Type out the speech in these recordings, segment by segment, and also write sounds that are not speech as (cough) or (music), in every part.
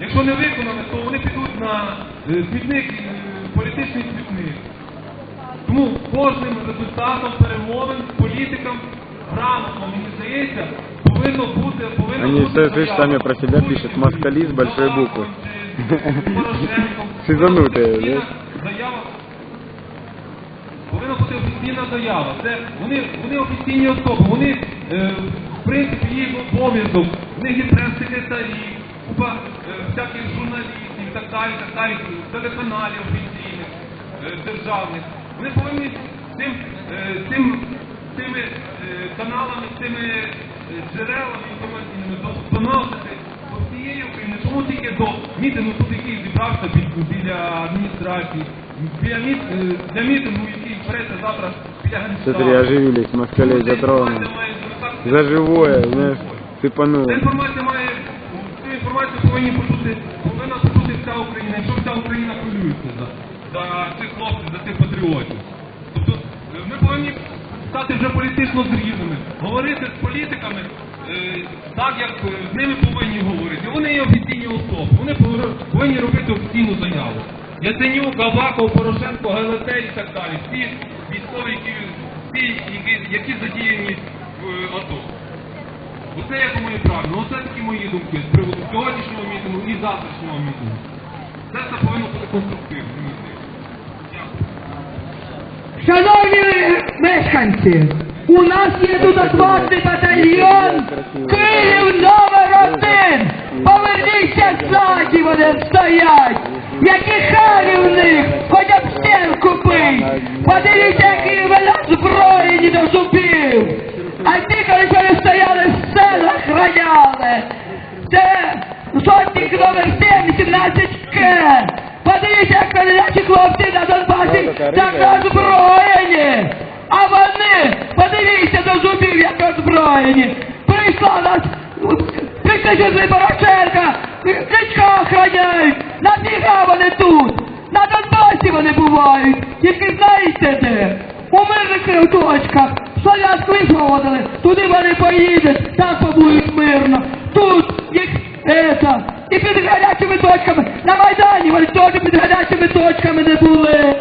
Якщо не виконали, то вони підуть на е, смітник, е, політичний смітник. Тому кожним результатом перемовин з політиком грамотно, мені здається, повинно бути, повинно Они бути все, заява. сами про себя пишут, москали с большой буквы. Порошенком. (laughs) Шизанутые, да? Заява. Повинна бути офіційна заява. Це вони, вони офіційні особи, вони, е, в принципі, їх обов'язок, в них є прес-секретарі, купа е, всяких журналістів так далі, так далі, телеканалів офіційних, е, державних. Вони повинні цим, е, цим, цими каналами, цими джерелами інформаційними до- доносити до всієї України, чому тільки до мітингу тут який зібрався біля адміністрації, біля міт, для мітингу, який береться завтра біля Смотри, генштабу. оживились, москалей Ця затронул. інформація має За живое, знаешь, Ця цепануло. інформація має, повинні почути, повинна почути вся Україна, якщо вся Україна хвилюється за, за цих хлопців, за цих патріотів. Тобто е, ми повинні стати вже політично зрілими, говорити з політиками е, так, як е, з ними повинні говорити. Вони є офіційні особи, вони повинні робити офіційну заяву. Яценюк, Аваков, Порошенко, Гелетей і так далі. Всі військові, які, всі, які, які задіяні в е, АТО. Оце я думаю правильно. Оце такі мої думки з приводу сьогоднішнього мітингу і завтрашнього мітингу. Це все повинно бути конструктивно. Шановні мешканці, у нас є додатковий батальйон Київ номер один. Поверніться ззаді, вони стоять. Які харі в них, хоча б стінку бий. Подивіться, які вони озброєні до зубів. А ті, коли стояли в селах. Це сотник номер 7, 17 К. Подивіться, як вони хлопці на Донбасі так озброєні. А вони, подивіться до зубів, як озброєні. Прийшла нас, прийшли Порошенка, Кличка охраняють. Нафіга вони тут? На Донбасі вони бувають. Тільки знаєте де? У мирних точках. Солянську відгодили. Туди вони поїдуть, там побудуть мирно. Тут їх это. І під гарячими точками. На Майдані вони теж під гарячими точками не були.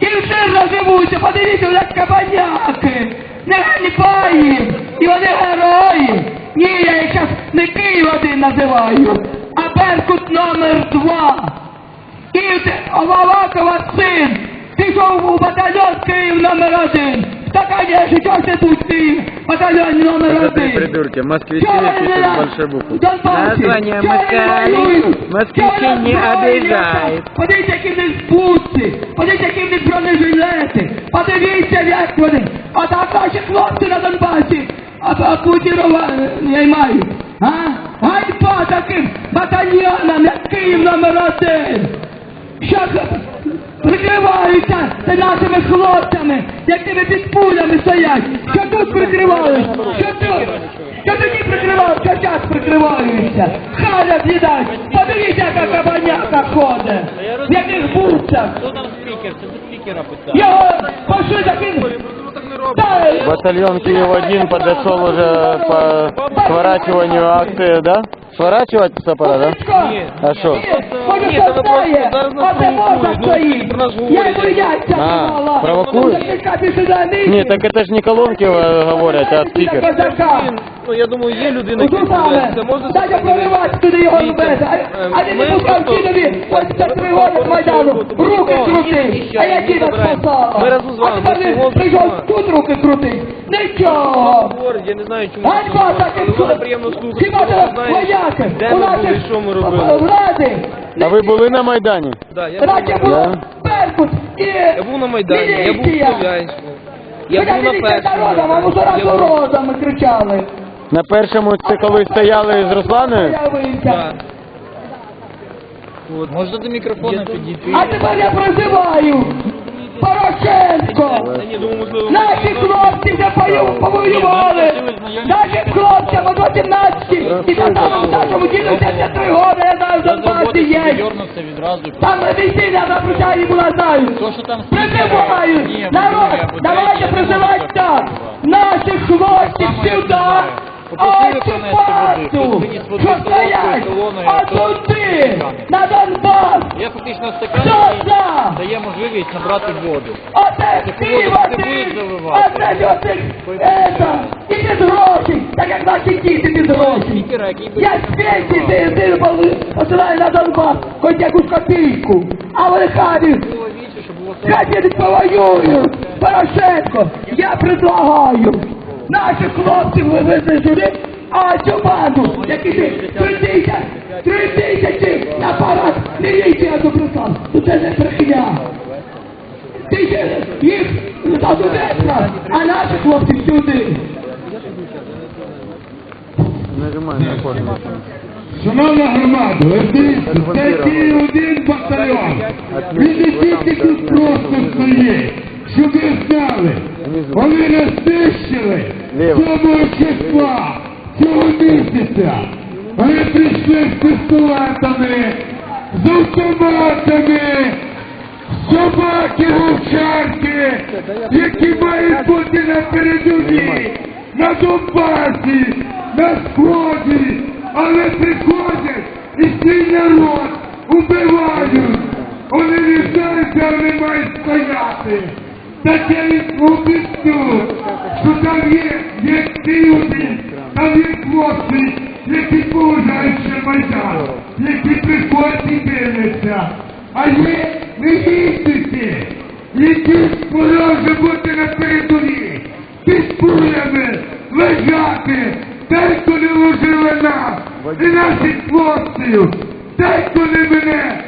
І жирно живуться, подивіться, як кабаняки. Не ганьба їм. І вони герої. Ні, я їх зараз не Київ один називаю, а Беркут номер два. І це Овалакова син пішов у батальйон Київ номер один. Та, конечно, чого ж ти тут Київ, батальйон номер Это ты, один. придурки, москвичи Чого вони пишут нас с большой буквы. в Донбасі? Название Чого вони москалей воюють? москвичей Чого вони не збройні? обижает. Подивіться, які в них бутси, подивіться, які в них бронежилети, подивіться, як вони. Отак наші хлопці на Донбасі, а, а Путінова не мають. А? Ганьба таким батальйонам, як Київ номер один. Що ж прикриваються це нашими хлопцями, якими під пулями стоять. Що тут прикривають? Що тут? Що тоді прикривають? Що час прикриваються? Халять їдать. Подивіться, яка кабаняка ходить. В яких бутсах. Хто там спікер? Це до спікера питання. Його пошли. Дай! Батальон Киев-1 подошел уже по сворачиванию акции, да? Сворачивать с да? Ні. А? Може, Ні, хто просто зараз нас а провокують, ну, стоїть. про нас говорять. А, місяць. Ні, так это ж не колонки говорят, а спикер. Козака. Ну, я думаю, є людина, яка Зубами. це можна Дайте проривати туди його Дивіться, е, А не пускав кінові, ось це три роки Майдану. Руки ні, А я забираємо. спасала. Ми разом з вами, А тепер ми всього прийшов тут руки крутить. Нічого. Говорить, я не знаю, чому Ганьба таким але приємно слухати, Хіба це ти знаєш, де У ми були, що ми в робили. Ради. А ви були на Майдані? Да, я, був, було Да. Беркут і я був на Майдані, я був в міліція. Слов'янську, я був на першому. народом, а мусора я був- народом кричали. На першому це коли стояли з Русланою? Появився. Да. От. Можна до мікрофона підійти? А тепер я призиваю Порошенко! Та думаю, можливо, Наші хлопці вже пою- повоювали! Нашим і там 18 і на самому нашому ділянці 73 роки, я знаю, в Донбасі є! Там весілля на Пручані була, знаю! То, що там Призиваю! Народ, давайте так! Наших хлопців сюди! Попросили принести води, хтось приніс води колоною, а туди, на Донбас, Я фактично Хто стакан дає можливість набрати воду. Оце будеш заливати. оце Йосип, і без грошей, так як наші діти без грошей. Я світі ти посилаю на Донбас, хоч якусь копійку, а вони хабі, хай повоюють, Порошенко, я предлагаю наших хлопців вивезти сюди, а цю банду, які ти три тисячі, три тисячі на парад міліція дописав, ну це не брехня. Ти їх до Донецька, а наших хлопців сюди. Нажимай на кожну. Шановна громада, це тільки один батальйон. Він не тільки тут просто стоїть, щоб ви знали. Вони нас знищили цього числа, цього місяця. Вони прийшли з пістолетами, з автоматами, собаки вовчарки, які мають бути на передовій, на Донбасі, на сході, але приходять і свій народ убивають. Вони не знають, вони мають стояти. Так я їм що там є, є люди, там є хлопці, які поважають ще Майдан, які приходять і дивляться. А є невістики, які може бути на передовій, під пулями лежати, дехто не ложили нас, і наших хлопців, дехто не мене,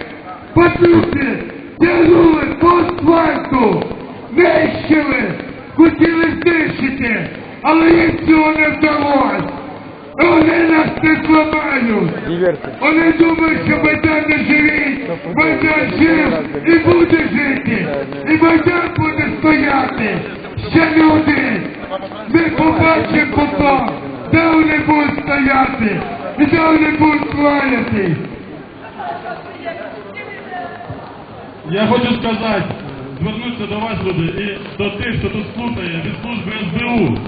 патрюки, тягнули по асфальту, нищили, хотіли знищити, але їм цього не вдалося. Вони нас не зламають. Вони думають, що Майдан не живий, Майдан жив і буде жити, і Майдан буде стояти. Ще один. Ми побачимо потім, де вони будуть стояти, і де вони будуть лаяти. Я хочу сказати, звернутися до вас, люди, і до тих, хто тут слухає від служби СБУ.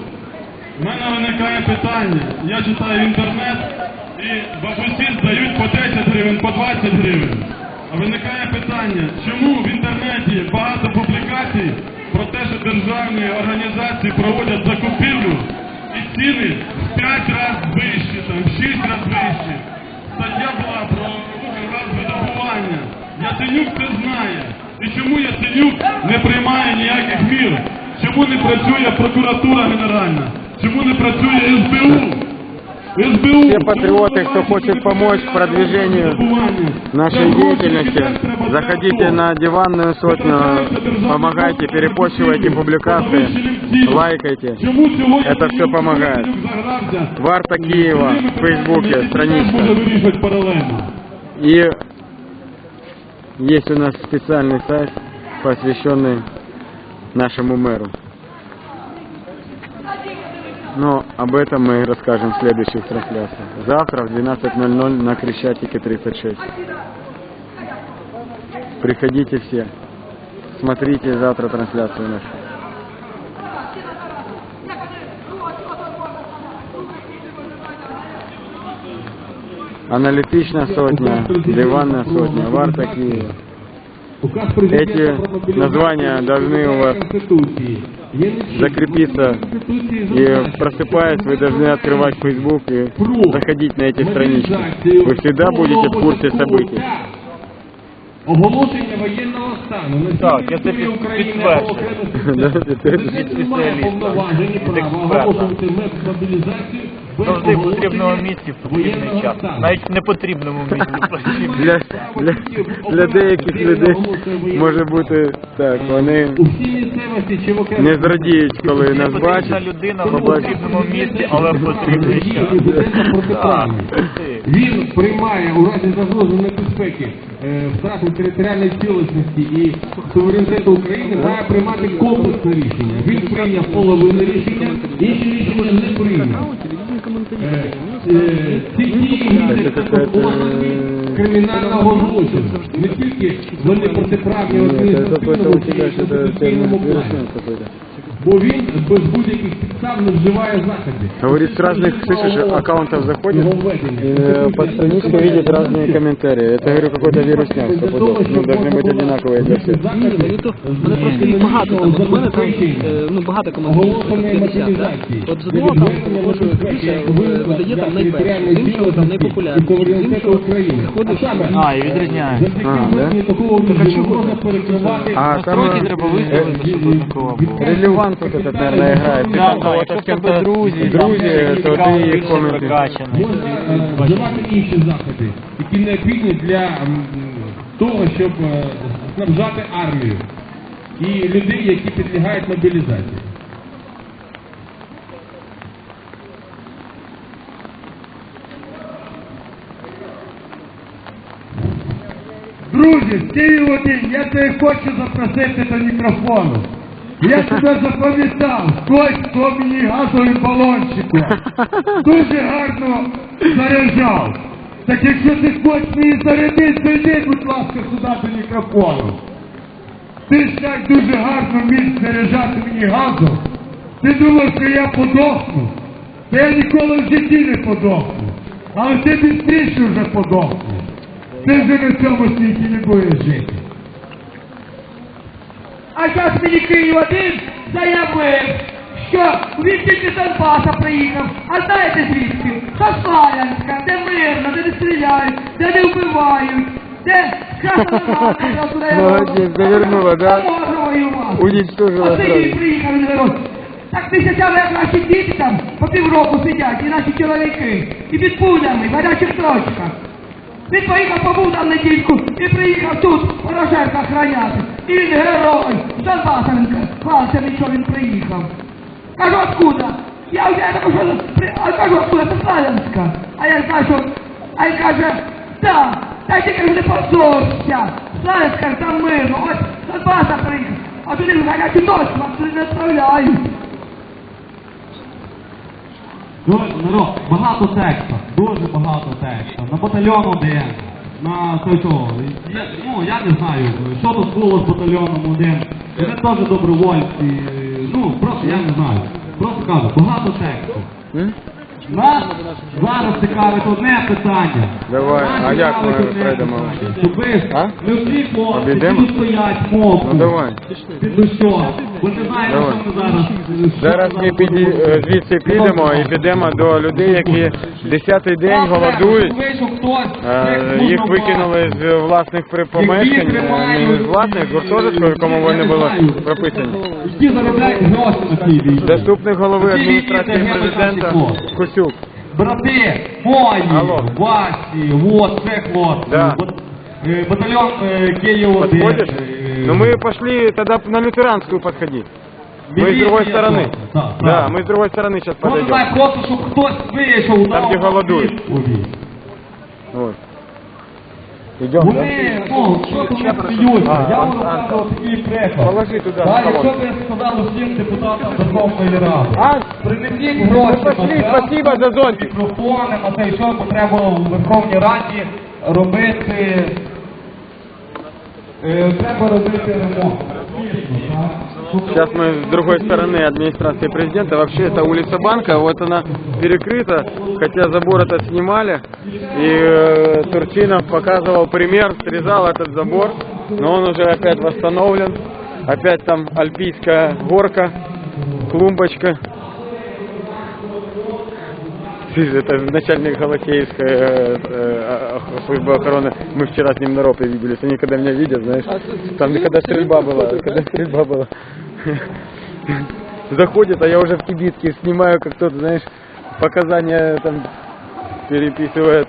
У мене виникає питання. Я читаю інтернет, і бабусі здають по 10 гривень, по 20 гривень. А виникає питання, чому в інтернеті багато публікацій про те, що державні організації проводять закупівлю і ціни в 5 разів вищі, там, в 6 разів вищі. Стаття була про газвидобування. Яценюк це знає. І чому Яценюк не приймає ніяких мір? Чому не працює прокуратура генеральна? Чому не працює СБУ? СБУ. Все патриоты, кто хочет помочь в продвижению нашей деятельности, заходите на диванную сотню, помогайте, перепощивайте публикации, лайкайте. Это все помогает. Варта Киева в Фейсбуке, Буде страничка. вирішувати паралельно. И есть у нас специальный сайт, посвященный нашему мэру. Но об этом мы расскажем в следующих трансляциях. Завтра в 12.00 на Крещатике 36. Приходите все. Смотрите завтра трансляцию нашу. Аналитичная сотня, диванная сотня, Варта Киева. Указ президента Эти про мобілізацію названия должны у вас Конституції. Є не закрепиться. И просыпаясь, вы должны открывать Facebook и заходить на эти странички. Вы всегда будете в курсе событий. Оголошення воєнного стану. Так, я це під- підтверджую. Да, это- (laughs) немає повноважень і права оголошувати мет- мобілізацію без Завжди в потрібному місці в потрібний час. Навіть в непотрібному місці. Для, для, для деяких людей може бути так, вони не зрадіють, коли нас бачать. людина в потрібному місці, але в потрібний час. Так. Він приймає у разі загрози небезпеки е, втрати територіальної цілісності і суверенітету України, має приймати комплексне рішення. Він прийняв половину рішення, інші рішення не прийняв. Е, е, Ці дії містять кримінального злочину. Не тільки вони протиправні в Нет, это какой-то адміністративному у тебя чи что-то конституційному плані какой-то. бо він без будь-яких підстав не вживає заходів. Говорит, с разных, слышишь, аккаунтов заходит, и э, под страничкой видит разные комментарии. Это, говорю, какой-то вирусняк, стопудов. Ну, должны быть одинаковые для всех. Ні, ну то мене просто їх багато там. От у мене там е, ну багато коментарів, там 50, да? От з одного там може більше е, видає там найперше, з іншого там найпопулярніше, з іншого заходиш. А, і відрізняє. А, да? можна перекривати. А там Настройки э, треба виставити, щоб однаково було. релевант вот этот, наверное, играет. Да, Если да, у якщо кого-то в с тебе кем-то друзі, там, друзі, то аккаунт ты их більше комменты. прокачаний. Можна е, вживати інші заходи, які необхідні для м, того, щоб е, снабжати армію і людей, які підлягають мобілізації. Друзі, з Київ один, я тебе хочу запросити до мікрофону. Я тебе запам'ятав, хтось хто мені газовим балончиком. Дуже гарно заряджав. Так якщо ти хочеш мені зарядити, зайди, будь ласка, сюди до мікрофону. Ти ж так дуже гарно міг заряджати мені газом. Ти думав, що я подохну. Та я ніколи в житті не подохну. Але ти бістріше вже подохнеш. Ти вже на цьому світі не будеш жити. А зараз мені Київ один заявив, що він тільки з Донбаса приїхав. А знаєте звідки? З Славянська, де мирно, де не стріляють, де не вбивають, де завернула, да? Уничтожила Оце сразу. і приїхали народ. Так тисячами як наші діти там по півроку сидять, і наші чоловіки, і під пулями, в гарячих точках. Він поїхав побув там недільку і приїхав тут Порошенка охраняти. І він герой. З Донбаса він що він приїхав. Кажу, откуда? Я вже кажу, кажу, откуда? Це Славянська. А я що... А він каже, да, та тільки не позорся. Славянська, там мирно, ось Донбаса приїхав. А туди в гарячу точку, вас туди не відправляють. Дуже, народ, багато тексту, дуже багато тексту. На батальйон один, на той того. я, ну я не знаю, що тут було з батальйоном один. Вони теж добровольці, ну просто я не знаю. Просто кажу, багато тексту. Нас зараз цікавить одне питання. Давай, а як ми пройдемо? А? не всі хлопці, які стоять мовку. Ну давай. Під дощом. Бо не знаєте, Давай. що ми зараз. Зараз ми піді, е, звідси підемо і підемо до людей, які десятий день голодують. Вийшов хтось, Е, Їх викинули з власних при- помешкань, е, не з власних, гуртожитку, в якому вони були прописані. Які заробляють гроші на цій війні. Заступник голови адміністрації президента Косюк. Брати мої, Алло. ваші, вот це хлопці. Да. Бат- е, Батальйон е, Київ 1. Подходишь? Ну мы пошли тогда на лютеранскую подходить. Мы с другой стороны. Да, мы с другой стороны сейчас Просто подойдем. знаю, просто, щоб хтось вийшов. Там, дав де голодують. відповідь. Вот. Идем, да? Вони, ну, що тут не сміються? Я вам розказував такий приклад. Положи туда. Так, на якщо колонку. ви сказали всім депутатам Верховної Ради, А? принесіть Ну, гроші пошли, на спасибо за зонтик. мікрофони, на те, що треба у Верховній Раді робити. Е, треба робити ремонт. Дійсно, так? Сейчас мы с другой стороны администрации президента. Вообще это улица Банка, вот она перекрыта, хотя забор этот снимали. И э, Турчинов показывал пример, срезал этот забор, но он уже опять восстановлен. Опять там альпийская горка, клумбочка. Это начальник Голосеевской э, э, службы охраны. Мы вчера с ним на ропе виделись. Они когда меня видят, знаешь, там когда стрельба была, когда стрельба была. Заходит, а я уже в кибитке снимаю, как тот, знаешь, показания там переписывает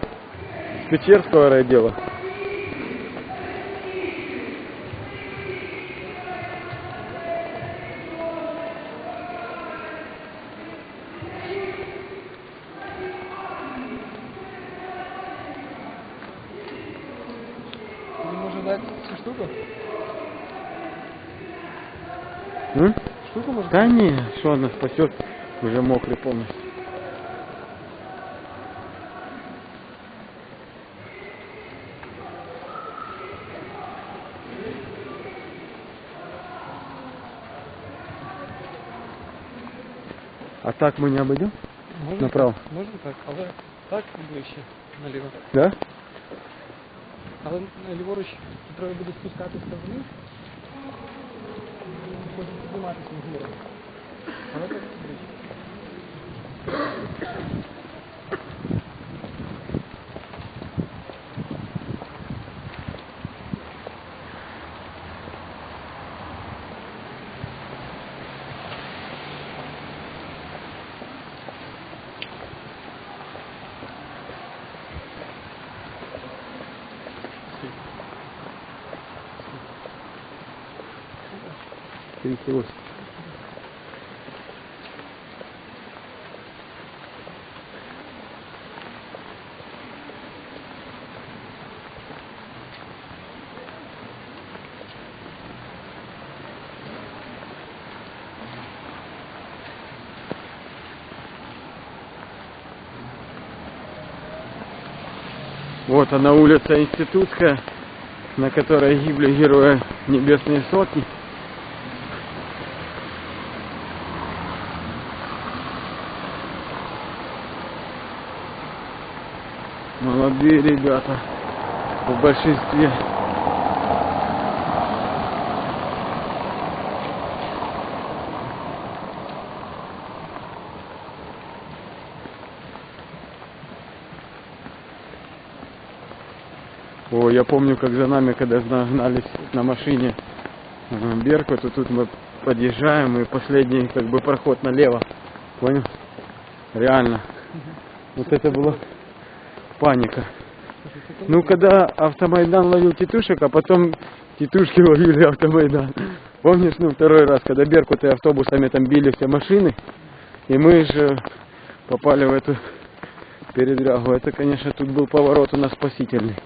с Печерского райдела. не, что она спасет, уже мокрый полностью. А так мы не обойдем? Можна Направо. так, можна так, але так ближче наліво. Да? Але е, ліворуч треба буде спускатися вниз. Потім підніматися вгору. Але Так ближче. Вот она улица Институтская, на которой гибли герои Небесной Сотни. Молодые ребята в большинстве. О, я помню, как за нами, когда гнались на машине э, Беркут, и тут мы подъезжаем, и последний как бы проход налево. Понял? Реально. Вот это была паника. Ну, когда автомайдан ловил тетушек, а потом тетушки (laughs) ловили автомайдан. Помнишь, ну, второй раз, когда Беркуты автобусами там били все машины, и мы же попали в эту передрягу. Это, конечно, тут был поворот у нас спасительный.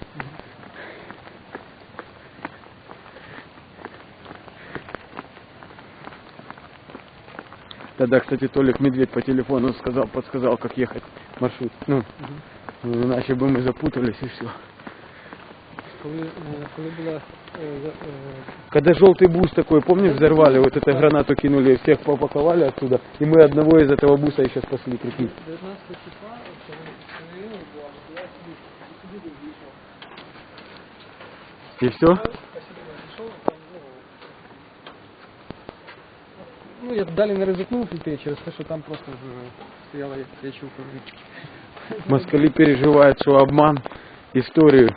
Тогда, кстати, Толик Медведь по телефону сказал, подсказал, как ехать маршрут. Ну, иначе бы мы запутались и все. Коли, коли була е, Когда желтый бус такой, помнишь, взорвали, вот эту гранату кинули, всех попаковали отсюда, и мы одного из этого буса еще спасли, прикинь. 19 числа, коли коли була, я собі сюди вийшов. И все? Пішов, там, ну, я далі не ризикнув йти через те, що там просто стояла, як я чув, коли Москали переживают, что обман, историю.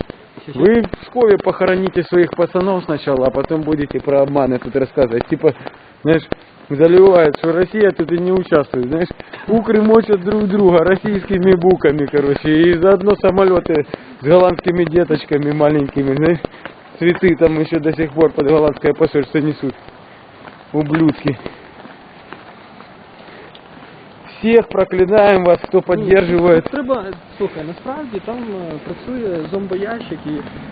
Вы в Пскове похороните своих пацанов сначала, а потом будете про обманы тут рассказывать. Типа, знаешь, заливают, что Россия тут и не участвует. Знаешь, укры мочат друг друга российскими буками, короче, и заодно самолеты с голландскими деточками маленькими, знаешь, цветы там еще до сих пор под голландское посольство несут. Ублюдки Всех проклинаем вас, кто поддерживает. Ну, Треба, слухай, насправді там е, працює зомбоящик і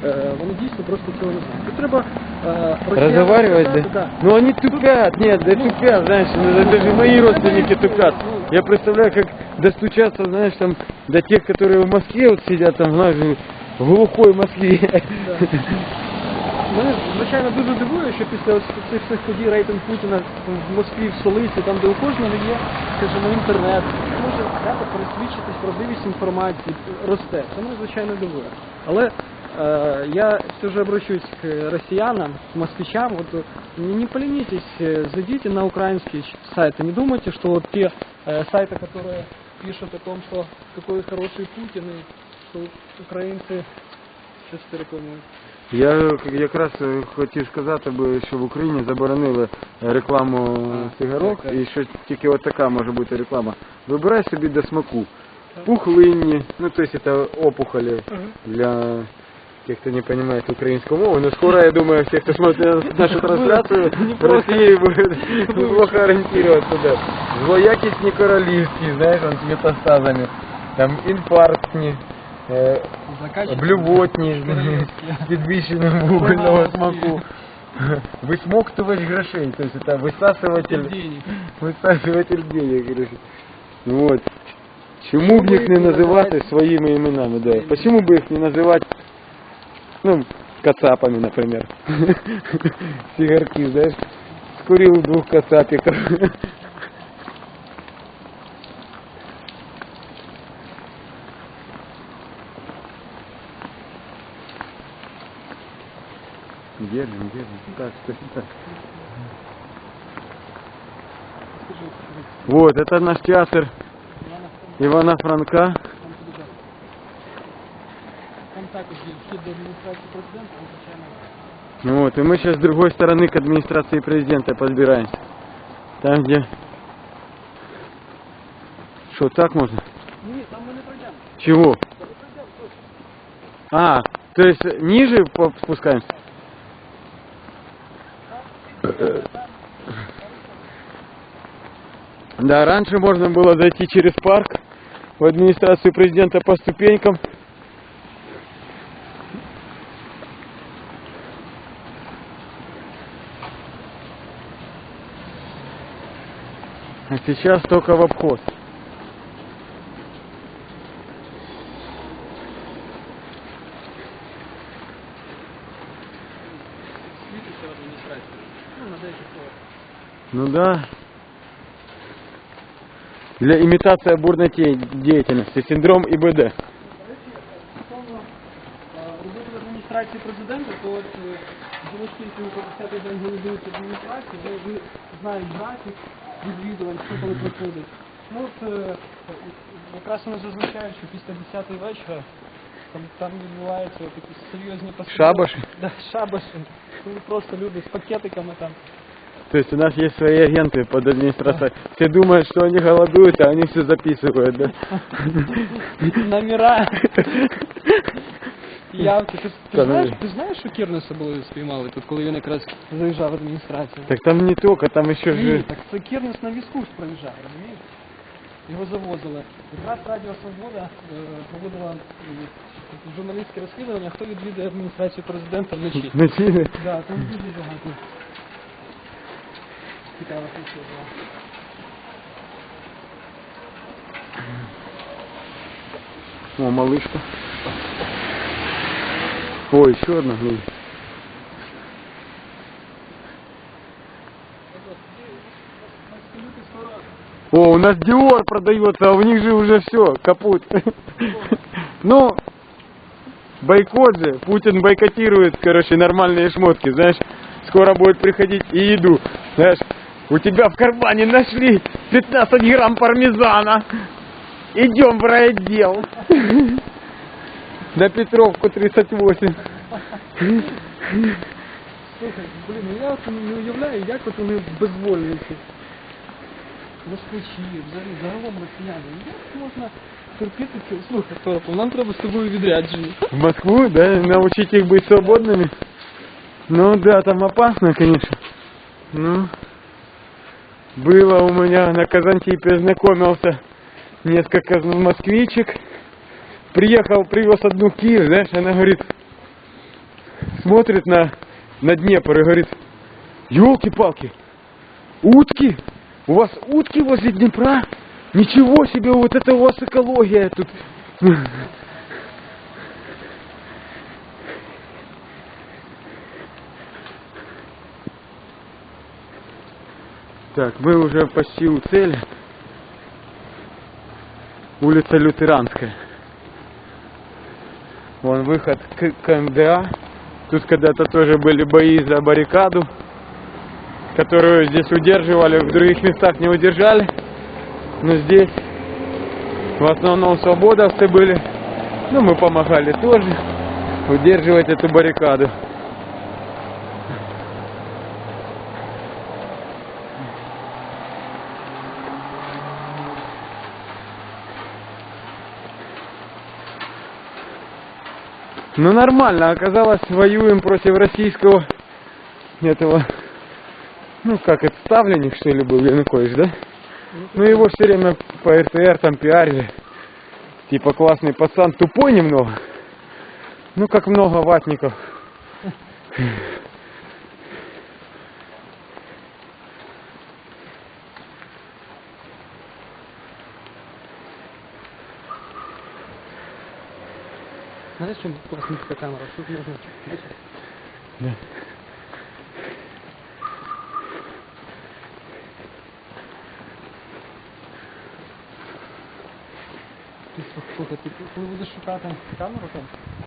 е, вони дійсно просто цього не знають. Тут треба е, росіянам Разговаривать, сказати, да? Ну они тупят, нет, да тупят, знаешь, ну, даже мои родственники тупят. Я представляю, как достучаться, знаешь, там, до тех, которые в Москве вот сидят, там, знаешь, в глухой Москве. (laughs) Мене, звичайно, дуже дивує, що після ось цих всіх подій рейтинг Путіна в Москві, в столиці, там, де у кожного є, скажімо, інтернет, може взяти, пересвідчитись, правдивість інформації, росте. Це мене, звичайно, дивує. Але е, я все же обращусь к россиянам, к москвичам. Вот, э, не, не поленитесь, э, зайдите на украинские ч- сайты. Не думайте, что вот те э, сайты, которые пишут о том, что какой хороший Путин, и что украинцы сейчас рекламуют. я якраз е, хотів сказати би, що в Україні заборонили рекламу цигарок, і що тільки от така може бути реклама. Вибирай собі до смаку. Пухлинні, ну то есть это опухоли для тех, кто не понимает украинскую мову. Но скоро, я думаю, все, кто смотрит нашу трансляцию в России, будет плохо ориентироваться. Да. Злоякісні королівські, знаєш, он з метастазами. Там інфарктні, е, блювотні, (laughs) з підвищеним вугольного смаку. (laughs) Высмоктывач грошей, то есть это высасыватель, (laughs) высасыватель денег, короче. Вот. Чому б їх не називати своїми іменами, да? Почему бы их не называть, ну, кацапами, например. Сигарки, знаешь, скурил двух кацапиков. Держим, держим. Так, стой, так. Вот, это наш театр Ивана Франка. Там також є вхід до адміністрації президента, але, звичайно, Ну Вот, и мы сейчас с другой стороны к администрации президента подбираемся. Там, где... Что, так можно? ні, там ми не пройдемо. Чего? А, то есть ниже по- спускаемся? Да, раньше можно было зайти через парк в администрацию президента по ступенькам. А сейчас только в обход. Ну да. Для имитации бурной те- деятельности. Синдром ИБД. Стосовно е, роботи в адміністрації президента, то от е, Зеленський по 10 день голодують адміністрації, вони ви знають графік відвідувань, що коли проходить. Ну от е, якраз вони зазначають, що після 10 вечора там, там відбуваються такі серйозні посидки. Шабаші? Да, шабаші. Коли просто люди з пакетиками там. То есть у нас есть свои агенты под администрацией. Все думают, что они голодуют, а они все записывают, да? (laughs) Номера. Явки. Ти, знаєш, ну, ти знаєш, що Кірнеса були спіймали тут, коли він якраз заїжджав в адміністрацію? Так там не только, там еще Ні, так це Кірнес на візку ж проїжджав, розумієш? Його завозили. Якраз Радіо Свобода е, проводила е, журналістське розслідування, хто відвідує адміністрацію президента вночі. Чили. Да, там дуже багато. О, малышка. О, еще одна. глянь. О, у нас Диор продается, а у них же уже все, капут. (laughs) Ну, бойкот же, Путин бойкотирует, короче, нормальные шмотки, знаешь, скоро будет приходить и еду, знаешь, у тебя в кармане нашли 15 грамм пармезана, идем в райотдел. На Петровку 38. Слухай, блін, ну я от не уявляю, як от вони безвольники. Москвичі, взагалі, загалом росіяни. Як можна терпіти це? Слухай, Торопо, нам треба з тобою відрядження. В Москву, да, научить их быть свободными. Ну да, там опасно, конечно. Ну, было у меня на Казантипе, знакомился несколько москвичек. Приехал, привез одну Киев, знаешь, она говорит, смотрит на, на Днепр и говорит, елки-палки, утки, у вас утки возле Днепра? Ничего себе, вот это у вас экология тут. (laughs) Так, мы уже почти у цели. Улица Лютеранская. Вон выход к КМДА. Тут когда-то тоже были бои за баррикаду, которую здесь удерживали, в других местах не удержали. Но здесь в основном свободовцы были. Ну, мы помогали тоже удерживать эту баррикаду. Ну нормально, оказалось, воюем против российского этого, ну как это, ставленник что ли был Янукович, да? Ну его все время по РТР там пиарили, типа классный пацан, тупой немного, ну как много ватников. Знаєш, чем класна така камера? Тут можно... Да. Ти слухай, ти коли будеш шукати камеру там,